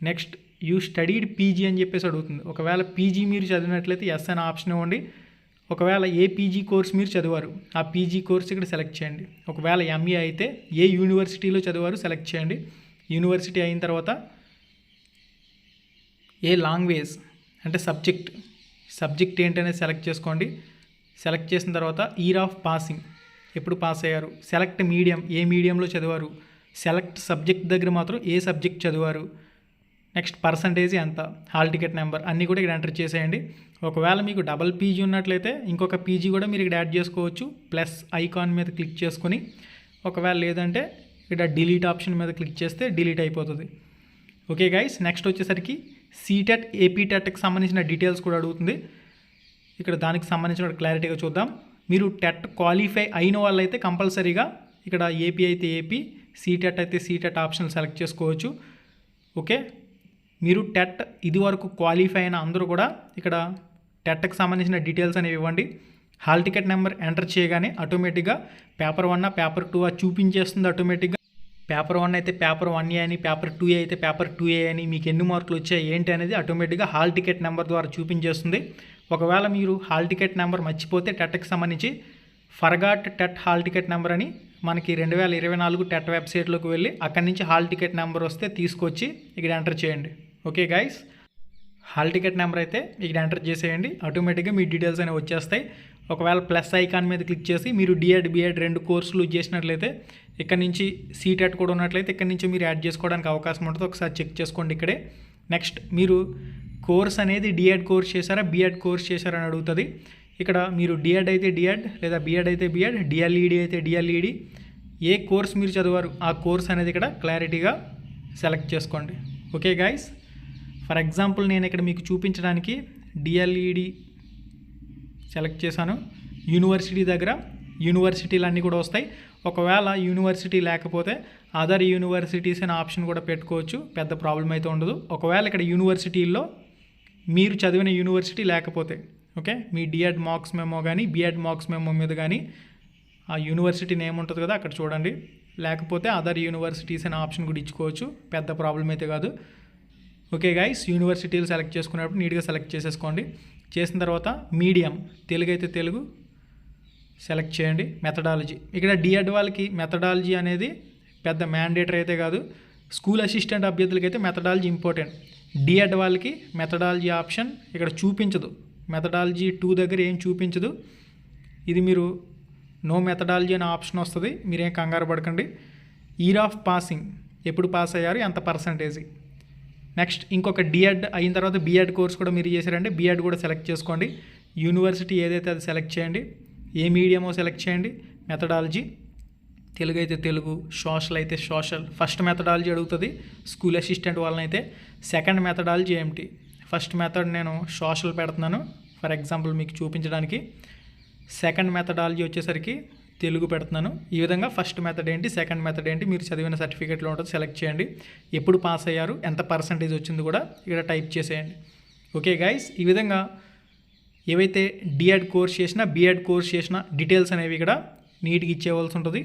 నెక్స్ట్ యూ స్టడీడ్ పీజీ అని చెప్పేసి అడుగుతుంది. ఒకవేళ పీజీ మీరు చదివినట్లయితే ఎస్ అనే ఆప్షన్ ఇవ్వండి. ఒకవేళ ఏ పీజీ కోర్స్ మీరు చదివారు ఆ పీజీ కోర్స్ ఇక్కడ సెలెక్ట్ చేయండి. ఒకవేళ ఎంఏ అయితే ఏ యూనివర్సిటీలో చదివారు సెలెక్ట్ చేయండి. యూనివర్సిటీ అయిన తర్వాత ఏ లాంగ్వేజ్ అంటే సబ్జెక్ట్ సబ్జెక్ట్ ఏంటనేది సెలెక్ట్ చేసుకోండి. సెలెక్ట్ చేసిన తర్వాత ఇయర్ ఆఫ్ పాసింగ్ ఎప్పుడు పాస్ అయ్యారు? సెలెక్ట్ మీడియం ఏ మీడియంలో చదివారు? సెలెక్ట్ సబ్జెక్ట్ దగ్గర మాత్రం ఏ సబ్జెక్ట్ చదివారు? నెక్స్ట్ పర్సంటేజ్ ఎంత? హాల్ టికెట్ నెంబర్ అన్నీ కూడా ఇక్కడ ఎంటర్ చేసేయండి. ఒకవేళ మీకు డబల్ పీజీ ఉన్నట్లయితే ఇంకొక పీజీ కూడా మీరు ఇక్కడ యాడ్ చేసుకోవచ్చు. ప్లస్ ఐకాన్ మీద క్లిక్ చేసుకొని ఒకవేళ లేదంటే ఇక్కడ డిలీట్ ఆప్షన్ మీద క్లిక్ చేస్తే డిలీట్ అయిపోతుంది. ఓకే గైస్ నెక్స్ట్ వచ్చేసరికి సీటెట్ ఏపీ టెట్కి సంబంధించిన డీటెయిల్స్ కూడా అడుగుతుంది. ఇక్కడ దానికి సంబంధించిన క్లారిటీగా చూద్దాం. మీరు టెట్ క్వాలిఫై అయిన వాళ్ళైతే కంపల్సరీగా ఇక్కడ ఏపీ అయితే ఏపీ సీటెట్ అయితే సీటెట్ ఆప్షన్ సెలెక్ట్ చేసుకోవచ్చు. ఓకే? మీరు టెట్ ఇది వరకు క్వాలిఫై అయిన అందరూ కూడా ఇక్కడ టెట్కి సంబంధించిన డీటెయిల్స్ అనేవి ఇవ్వండి. హాల్ టికెట్ నెంబర్ ఎంటర్ చేయగానే ఆటోమేటిక్గా పేపర్ వన్ పేపర్ టూ చూపించేస్తుంది ఆటోమేటిక్గా పేపర్ వన్ అయితే పేపర్ వన్ ఏ అని పేపర్ టూ ఏ అయితే పేపర్ టూ ఏ అని మీకు ఎన్ని మార్కులు వచ్చాయి ఏంటి అనేది ఆటోమేటిక్గా హాల్ టికెట్ నెంబర్ ద్వారా చూపించేస్తుంది. ఒకవేళ మీరు హాల్ టికెట్ నెంబర్ మర్చిపోతే టెట్కి సంబంధించి forgot TET hall ticket number అని మనకి రెండు వేల ఇరవై నాలుగు టెట్ వెబ్సైట్లోకి వెళ్ళి అక్కడి నుంచి హాల్ టికెట్ నెంబర్ వస్తే తీసుకొచ్చి ఇక్కడ ఎంటర్ చేయండి. Okay guys hall ticket number అయితే ఇక్కడ ఎంటర్ చేసేయండి. ఆటోమేటిక్గా మీ డీటెయిల్స్ అనేవి వచ్చేస్తాయి. ఒకవేళ ప్లస్ ఐకాన్ మీద క్లిక్ చేసి మీరు డిఎడ్ బిఎడ్ రెండు కోర్సులు చేసినట్లయితే ఇక్కడ నుంచి సీటెట్ కూడా ఉన్నట్లయితే ఇక్కడ నుంచి మీరు యాడ్ చేసుకోవడానికి అవకాశం ఉంటుంది. ఒకసారి చెక్ చేసుకోండి ఇక్కడే. నెక్స్ట్ మీరు కోర్స్ అనేది డిఎడ్ కోర్స్ చేశారా? బిఎడ్ కోర్స్ చేశారా అని అడుగుతుంది. ఇక్కడ మీరు డిఎడ్ అయితే డిఎడ్ లేదా బిఎడ్ అయితే బిఎడ్ డిఎల్ఈడి అయితే డిఎల్ఈడి ఏ కోర్స్ మీరు చదివారు ఆ కోర్స్ అనేది ఇక్కడ క్లారిటీగా సెలెక్ట్ చేసుకోండి. ఓకే గాయస్ ఫర్ ఎగ్జాంపుల్ నేను ఇక్కడ మీకు చూపించడానికి డిఎల్ఈడి సెలెక్ట్ చేశాను. యూనివర్సిటీ దగ్గర యూనివర్సిటీలు అన్నీ కూడా వస్తాయి. ఒకవేళ యూనివర్సిటీ లేకపోతే అదర్ యూనివర్సిటీస్ అనే ఆప్షన్ కూడా పెట్టుకోవచ్చు. పెద్ద ప్రాబ్లం అయితే ఉండదు. ఒకవేళ ఇక్కడ యూనివర్సిటీల్లో మీరు చదివిన యూనివర్సిటీ లేకపోతే ఓకే మీ డిఎడ్ మార్క్స్ మెమో కానీ బిఎడ్ మార్క్స్ మెమో మీద కానీ ఆ యూనివర్సిటీ నేమ్ ఉంటుంది కదా అక్కడ చూడండి. లేకపోతే అదర్ యూనివర్సిటీస్ అనే ఆప్షన్ కూడా ఇచ్చుకోవచ్చు. పెద్ద ప్రాబ్లం అయితే కాదు. ఓకే గైస్ యూనివర్సిటీలు సెలెక్ట్ చేసుకున్నప్పుడు నీట్గా సెలెక్ట్ చేసేసుకోండి. చేసిన తర్వాత మీడియం తెలుగు అయితే తెలుగు సెలెక్ట్ చేయండి. మెథడాలజీ ఇక్కడ డిఎడ్ వాళ్ళకి మెథడాలజీ అనేది పెద్ద మ్యాండేటరీ అయితే కాదు. స్కూల్ అసిస్టెంట్ అభ్యర్థులకి అయితే మెథడాలజీ ఇంపార్టెంట్ డిఎడ్ వాళ్ళకి మెథడాలజీ ఆప్షన్ ఇక్కడ చూపించదు. మెథడాలజీ టూ దగ్గర ఏం చూపించదు. ఇది మీరు నో మెథడాలజీ అనే ఆప్షన్ వస్తుంది. మీరేం కంగారు పడకండి. ఇయర్ ఆఫ్ పాసింగ్ ఎప్పుడు పాస్ అయ్యారు? ఎంత పర్సంటేజ్ నెక్స్ట్ ఇంకొక డిఎడ్ అయిన తర్వాత బీఎడ్ కోర్స్ కూడా మీరు చేశారంటే బీఎడ్ కూడా సెలెక్ట్ చేసుకోండి. యూనివర్సిటీ ఏదైతే అది సెలెక్ట్ చేయండి. ఏ మీడియమో సెలెక్ట్ చేయండి. మెథడాలజీ. తెలుగు అయితే తెలుగు సోషల్ అయితే సోషల్. ఫస్ట్ మెథడాలజీ అడుగుతుంది స్కూల్ అసిస్టెంట్ వాళ్ళనైతే. సెకండ్ మెథడాలజీ ఏమిటి? ఫస్ట్ మెథడ్ నేను సోషల్ పెడుతున్నాను. ఫర్ ఎగ్జాంపుల్ మీకు చూపించడానికి. సెకండ్ మెథడాలజీ వచ్చేసరికి తెలుగు పెడుతున్నాను. ఈ విధంగా ఫస్ట్ మెథడ్ ఏంటి సెకండ్ మెథడ్ ఏంటి మీరు చదివిన సర్టిఫికేట్లో ఉంటుంది సెలెక్ట్ చేయండి. ఎప్పుడు పాస్ అయ్యారు ఎంత పర్సంటేజ్ వచ్చింది కూడా ఇక్కడ టైప్ చేసేయండి. ఓకే గైస్ ఈ విధంగా ఏవైతే డిఎడ్ కోర్స్ చేసినా బీఎడ్ కోర్స్ చేసినా డీటెయిల్స్ అనేవి ఇక్కడ నీట్గా ఇచ్చేవలసి ఉంటుంది.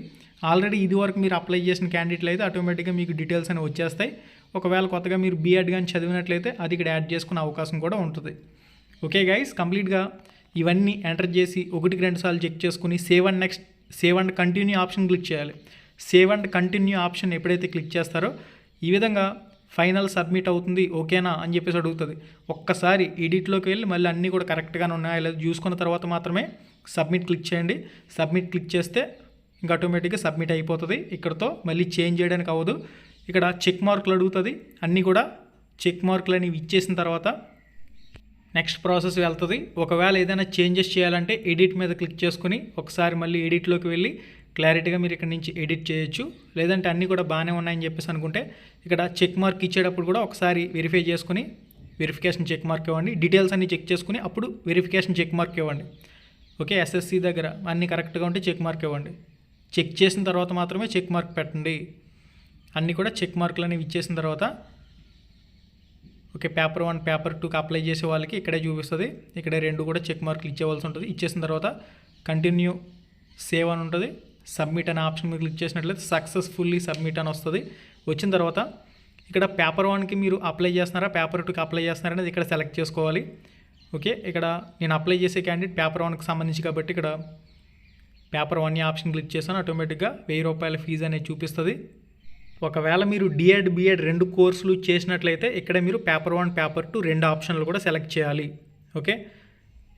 ఆల్రెడీ ఇది వరకు మీరు అప్లై చేసిన క్యాండిడేట్లు అయితే ఆటోమేటిక్గా మీకు డీటెయిల్స్ అనేవి వచ్చేస్తాయి. ఒకవేళ కొత్తగా మీరు బీఎడ్ కానీ చదివినట్లయితే అది ఇక్కడ యాడ్ చేసుకునే అవకాశం కూడా ఉంటుంది. ఓకే గైస్ కంప్లీట్గా ఇవన్నీ ఎంటర్ చేసి ఒకటికి రెండు సార్లు చెక్ చేసుకుని save and next save and continue option click చేయాలి. సేవ్ అండ్ కంటిన్యూ ఆప్షన్ ఎప్పుడైతే క్లిక్ చేస్తారో ఈ విధంగా ఫైనల్ సబ్మిట్ అవుతుంది ఓకేనా అని చెప్పేసి అడుగుతుంది. ఒక్కసారి ఎడిట్లోకి వెళ్ళి మళ్ళీ అన్నీ కూడా కరెక్ట్గానే ఉన్నాయా లేదా చూసుకున్న తర్వాత మాత్రమే సబ్మిట్ క్లిక్ చేయండి. సబ్మిట్ క్లిక్ చేస్తే ఇంకా ఆటోమేటిక్గా సబ్మిట్ అయిపోతుంది. ఇక్కడతో మళ్ళీ చేంజ్ చేయడానికి అవ్వదు. ఇక్కడ చెక్ మార్కులు అడుగుతుంది. అన్నీ కూడా చెక్ మార్కులు అనేవి ఇచ్చేసిన తర్వాత నెక్స్ట్ ప్రాసెస్ వెళ్తుంది. ఒకవేళ ఏదైనా చేంజెస్ చేయాలంటే ఎడిట్ మీద క్లిక్ చేసుకుని ఒకసారి మళ్ళీ ఎడిట్లోకి వెళ్ళి క్లారిటీగా మీరు ఇక్కడ నుంచి ఎడిట్ చేయొచ్చు. లేదంటే అన్నీ కూడా బాగానే ఉన్నాయని చెప్పేసి అనుకుంటే ఇక్కడ చెక్ మార్క్ ఇచ్చేటప్పుడు కూడా ఒకసారి వెరిఫై చేసుకుని వెరిఫికేషన్ చెక్ మార్క్ ఇవ్వండి. డీటెయిల్స్ అన్ని చెక్ చేసుకుని అప్పుడు వెరిఫికేషన్ చెక్ మార్క్ ఇవ్వండి. ఓకే ఎస్ఎస్సి దగ్గర అన్నీ కరెక్ట్గా ఉంటే చెక్ మార్క్ ఇవ్వండి. చెక్ చేసిన తర్వాత మాత్రమే చెక్ మార్క్ పెట్టండి. అన్నీ కూడా చెక్ మార్కులు అనేవి ఇచ్చేసిన తర్వాత ఓకే పేపర్ వన్ పేపర్ టూకి అప్లై చేసే వాళ్ళకి ఇక్కడే చూపిస్తుంది. ఇక్కడే రెండు కూడా చెక్ మార్కులు ఇచ్చేవాల్సి ఉంటుంది. ఇచ్చేసిన తర్వాత కంటిన్యూ సేవ్ అని ఉంటుంది. సబ్మిట్ అనే ఆప్షన్ మీరు క్లిక్ చేసినట్లయితే సక్సెస్ఫుల్లీ సబ్మిట్ అని వస్తుంది. వచ్చిన తర్వాత ఇక్కడ పేపర్ వన్కి మీరు అప్లై చేస్తున్నారా పేపర్ టూకి అప్లై చేస్తున్నారా అనేది ఇక్కడ సెలెక్ట్ చేసుకోవాలి. ఓకే ఇక్కడ నేను అప్లై చేసే క్యాండిడేట్ పేపర్ వన్కి సంబంధించి కాబట్టి ఇక్కడ పేపర్ వన్ ఆప్షన్ క్లిక్ చేస్తాను ఆటోమేటిక్గా వెయ్యి రూపాయల ఫీజు అనేది చూపిస్తుంది. ఒకవేళ మీరు డిఎడ్ బిఎడ్ రెండు కోర్సులు చేసినట్లయితే ఇక్కడ మీరు పేపర్ వన్ పేపర్ టూ రెండు ఆప్షన్లు కూడా సెలెక్ట్ చేయాలి. ఓకే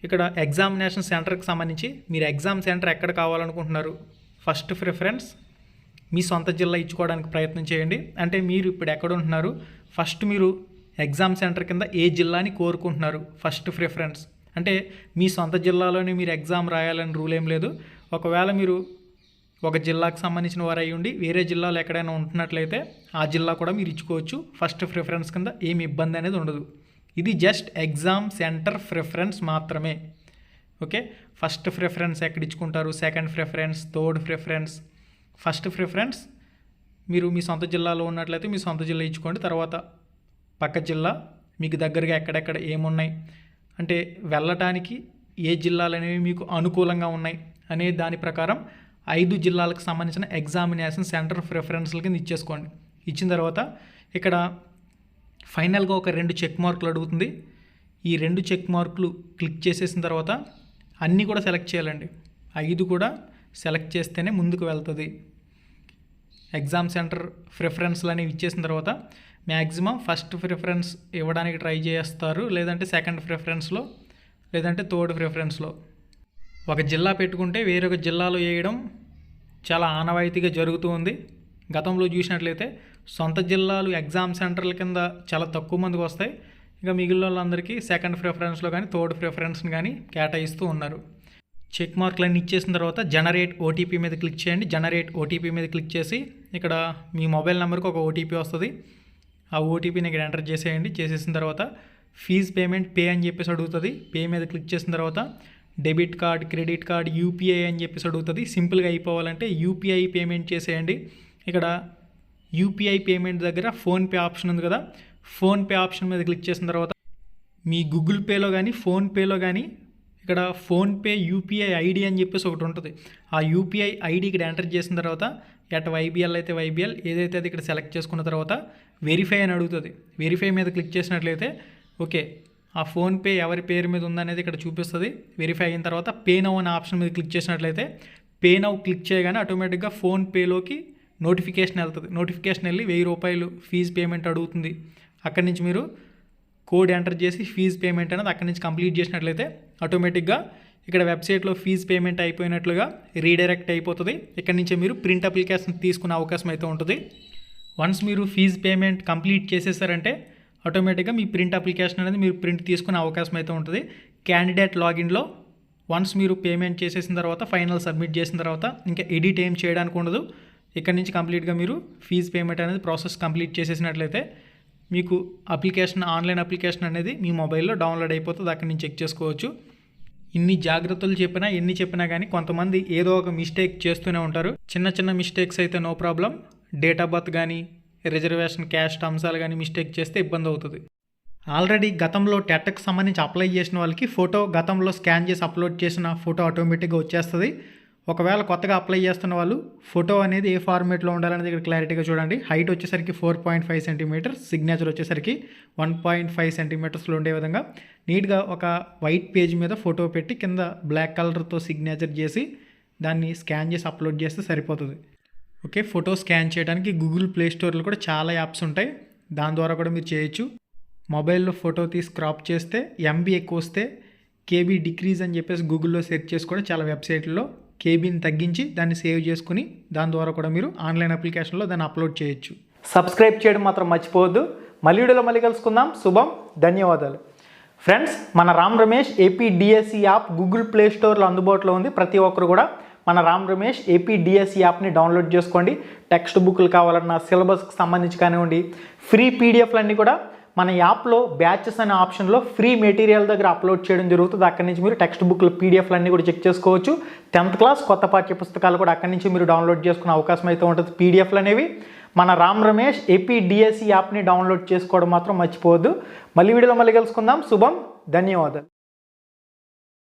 ఇక్కడ ఎగ్జామినేషన్ సెంటర్కి సంబంధించి మీరు ఎగ్జామ్ సెంటర్ ఎక్కడ కావాలనుకుంటున్నారు? ఫస్ట్ ప్రిఫరెన్స్ మీ సొంత జిల్లా ఇచ్చుకోవడానికి ప్రయత్నం చేయండి. అంటే మీరు ఇప్పుడు ఎక్కడ ఉంటున్నారు? ఫస్ట్ మీరు ఎగ్జామ్ సెంటర్ కింద ఏ జిల్లాని కోరుకుంటున్నారు? First preference. అంటే మీ సొంత జిల్లాలోనే మీరు ఎగ్జామ్ రాయాలని రూల్ ఏం లేదు. ఒకవేళ మీరు ఒక జిల్లాకు సంబంధించిన వారు అయ్యుండి ఉండి వేరే జిల్లాలో ఎక్కడైనా ఉంటున్నట్లయితే ఆ జిల్లా కూడా మీరు ఇచ్చుకోవచ్చు. ఫస్ట్ ప్రిఫరెన్స్ కింద ఏమి ఇబ్బంది అనేది ఉండదు. ఇది జస్ట్ ఎగ్జామ్ సెంటర్ ప్రిఫరెన్స్ మాత్రమే. ఓకే? ఫస్ట్ ప్రిఫరెన్స్ ఎక్కడ ఇచ్చుకుంటారు second preference third preference? First preference మీరు మీ సొంత జిల్లాలో ఉన్నట్లయితే మీ సొంత జిల్లా ఇచ్చుకోండి. తర్వాత పక్క జిల్లా మీకు దగ్గరగా ఎక్కడెక్కడ ఏమున్నాయి? అంటే వెళ్ళటానికి ఏ జిల్లాలు అనేవి మీకు అనుకూలంగా ఉన్నాయి? అనే దాని ప్రకారం ఐదు జిల్లాలకు సంబంధించిన ఎగ్జామినేషన్ సెంటర్ ప్రిఫరెన్స్ల కింద ఇచ్చేసుకోండి. ఇచ్చిన తర్వాత ఇక్కడ ఫైనల్గా ఒక రెండు చెక్ మార్కులు అడుగుతుంది. ఈ రెండు చెక్ మార్కులు క్లిక్ చేసేసిన తర్వాత అన్నీ కూడా సెలెక్ట్ చేయాలండి. ఐదు కూడా సెలెక్ట్ చేస్తేనే ముందుకు వెళ్తుంది. ఎగ్జామ్ సెంటర్ ప్రిఫరెన్స్లు అనేవి ఇచ్చేసిన తర్వాత మ్యాక్సిమం ఫస్ట్ ప్రిఫరెన్స్ ఇవ్వడానికి ట్రై చేస్తారు. లేదంటే సెకండ్ ప్రిఫరెన్స్లో లేదంటే థర్డ్ ప్రిఫరెన్స్లో ఒక జిల్లా పెట్టుకుంటే వేరొక జిల్లాలో వేయడం చాలా ఆనవాయితీగా జరుగుతూ ఉంది. గతంలో చూసినట్లయితే సొంత జిల్లాలు ఎగ్జామ్ సెంటర్ల కింద చాలా తక్కువ మందికి వస్తాయి. ఇంకా మిగిలిన వాళ్ళందరికీ సెకండ్ ప్రిఫరెన్స్లో కానీ థర్డ్ ప్రిఫరెన్స్ని కానీ కేటాయిస్తూ ఉన్నారు. చెక్ మార్కులన్నీ ఇచ్చేసిన తర్వాత జనరేట్ ఓటీపీ మీద క్లిక్ చేయండి. జనరేట్ ఓటీపీ మీద క్లిక్ చేసి ఇక్కడ మీ మొబైల్ నెంబర్కి ఒక ఓటీపీ వస్తుంది. ఆ ఓటీపీని ఇక్కడ ఎంటర్ చేసేయండి. చేసేసిన తర్వాత ఫీజ్ పేమెంట్ పే అని చెప్పేసి అడుగుతుంది. పే మీద క్లిక్ చేసిన తర్వాత debit card credit card UPI అని చెప్పేసి అడుగుతుంది. సింపుల్గా అయిపోవాలంటే యూపీఐ పేమెంట్ చేసేయండి. ఇక్కడ యూపీఐ పేమెంట్ దగ్గర ఫోన్పే ఆప్షన్ ఉంది కదా. ఫోన్పే ఆప్షన్ మీద క్లిక్ చేసిన తర్వాత మీ గూగుల్ పేలో కానీ ఫోన్పేలో కానీ ఇక్కడ ఫోన్పే యూపీఐ ఐడి అని చెప్పేసి ఒకటి ఉంటుంది. ఆ యూపీఐ ఐడి ఇక్కడ ఎంటర్ చేసిన తర్వాత ఎట్ వైబిఎల్ అయితే వైబిఎల్ ఏదైతే అది ఇక్కడ సెలెక్ట్ చేసుకున్న తర్వాత వెరిఫై అని అడుగుతుంది. వెరిఫై మీద క్లిక్ చేసినట్లయితే ఓకే ఆ ఫోన్పే ఎవరి పేరు మీద ఉందనేది ఇక్కడ చూపిస్తుంది. వెరిఫై అయిన తర్వాత పే నౌ అనే ఆప్షన్ మీద క్లిక్ చేసినట్లయితే పే నౌ క్లిక్ చేయగానే ఆటోమేటిక్గా ఫోన్పేలోకి నోటిఫికేషన్ వెళ్తుంది. నోటిఫికేషన్ వెళ్ళి వెయ్యి రూపాయలు ఫీజు పేమెంట్ అడుగుతుంది. అక్కడి నుంచి మీరు కోడ్ ఎంటర్ చేసి ఫీజు పేమెంట్ అనేది అక్కడి నుంచి కంప్లీట్ చేసినట్లయితే ఆటోమేటిక్గా ఇక్కడ వెబ్సైట్లో ఫీజు పేమెంట్ అయిపోయినట్లుగా రీడైరెక్ట్ అయిపోతుంది. ఇక్కడ నుంచి మీరు ప్రింట్ అప్లికేషన్ తీసుకునే అవకాశం అయితే ఉంటుంది. వన్స్ మీరు ఫీజు పేమెంట్ కంప్లీట్ చేసేసారంటే ఆటోమేటిక్గా మీ ప్రింట్ అప్లికేషన్ అనేది మీరు ప్రింట్ తీసుకునే అవకాశం అయితే ఉంటుంది. క్యాండిడేట్ లాగిన్లో వన్స్ మీరు పేమెంట్ చేసేసిన తర్వాత ఫైనల్ సబ్మిట్ చేసిన తర్వాత ఇంకా ఎడిట్ ఏం చేయడానికి ఉండదు. ఇక్కడ నుంచి కంప్లీట్గా మీరు ఫీజు పేమెంట్ అనేది ప్రాసెస్ కంప్లీట్ చేసేసినట్లయితే మీకు అప్లికేషన్ ఆన్లైన్ అప్లికేషన్ అనేది మీ మొబైల్లో డౌన్లోడ్ అయిపోతుంది. అక్కడి నుంచి చెక్ చేసుకోవచ్చు. ఇన్ని జాగ్రత్తలు చెప్పినా ఎన్ని చెప్పినా కానీ కొంతమంది ఏదో ఒక మిస్టేక్ చేస్తూనే ఉంటారు. చిన్న చిన్న మిస్టేక్స్ అయితే no problem. Date of birth కానీ రిజర్వేషన్ క్యాస్ట్ అంశాలు కానీ మిస్టేక్ చేస్తే ఇబ్బంది అవుతుంది. ఆల్రెడీ గతంలో టెట్కి సంబంధించి అప్లై చేసిన వాళ్ళకి ఫోటో గతంలో స్కాన్ చేసి అప్లోడ్ చేసిన ఫోటో ఆటోమేటిక్గా వచ్చేస్తుంది. ఒకవేళ కొత్తగా అప్లై చేస్తున్న వాళ్ళు ఫోటో అనేది ఏ ఫార్మేట్లో ఉండాలనేది ఇక్కడ క్లారిటీగా చూడండి. హైట్ వచ్చేసరికి four point five centimetres signature వచ్చేసరికి వన్ పాయింట్ ఫైవ్ సెంటీమీటర్స్లో ఉండే విధంగా నీట్గా ఒక వైట్ పేజ్ మీద ఫోటో పెట్టి కింద బ్లాక్ కలర్తో సిగ్నేచర్ చేసి దాన్ని స్కాన్ చేసి అప్లోడ్ చేస్తే సరిపోతుంది. ఓకే ఫోటో స్కాన్ చేయడానికి గూగుల్ ప్లే స్టోర్లో కూడా చాలా యాప్స్ ఉంటాయి. దాని ద్వారా కూడా మీరు చేయొచ్చు. మొబైల్లో ఫోటో తీసి క్రాప్ చేస్తే ఎంబీ ఎక్కువ వస్తే కేబీ డిక్రీజ్ అని చెప్పేసి గూగుల్లో సెర్చ్ చేసి కూడా చాలా వెబ్సైట్లో కేబీని తగ్గించి దాన్ని సేవ్ చేసుకుని దాని ద్వారా కూడా మీరు ఆన్లైన్ అప్లికేషన్లో దాన్ని అప్లోడ్ చేయొచ్చు. సబ్స్క్రైబ్ చేయడం మాత్రం మర్చిపోవద్దు. మళ్ళీ వీడియోలో మళ్ళీ కలుసుకుందాం. శుభం. ధన్యవాదాలు. ఫ్రెండ్స్ మన Ram Ramesh AP DSC app Google play స్టోర్లో అందుబాటులో ఉంది. ప్రతి ఒక్కరు కూడా మన రామ్ రమేష్ ఏపీ డిఎస్సి యాప్ని డౌన్లోడ్ చేసుకోండి. టెక్స్ట్ బుక్లు కావాలన్నా సిలబస్కి సంబంధించి కానివ్వండి ఫ్రీ పీడిఎఫ్లు అన్నీ కూడా మన యాప్లో బ్యాచెస్ అనే ఆప్షన్లో ఫ్రీ మెటీరియల్ దగ్గర అప్లోడ్ చేయడం జరుగుతుంది. అక్కడి నుంచి మీరు టెక్స్ట్ బుక్లు పీడిఎఫ్లు అన్నీ కూడా చెక్ చేసుకోవచ్చు. టెన్త్ క్లాస్ కొత్త పాఠ్య పుస్తకాలు కూడా అక్కడి నుంచి మీరు డౌన్లోడ్ చేసుకునే అవకాశం అయితే ఉంటుంది. పీడిఎఫ్లు అనేవి మన రామ్ రమేష్ ఏపీ డిఎస్సి యాప్ని డౌన్లోడ్ చేసుకోవడం మాత్రం మర్చిపోవద్దు. మళ్ళీ వీడియోలో మళ్ళీ కలుసుకుందాం. శుభం ధన్యవాదాలు.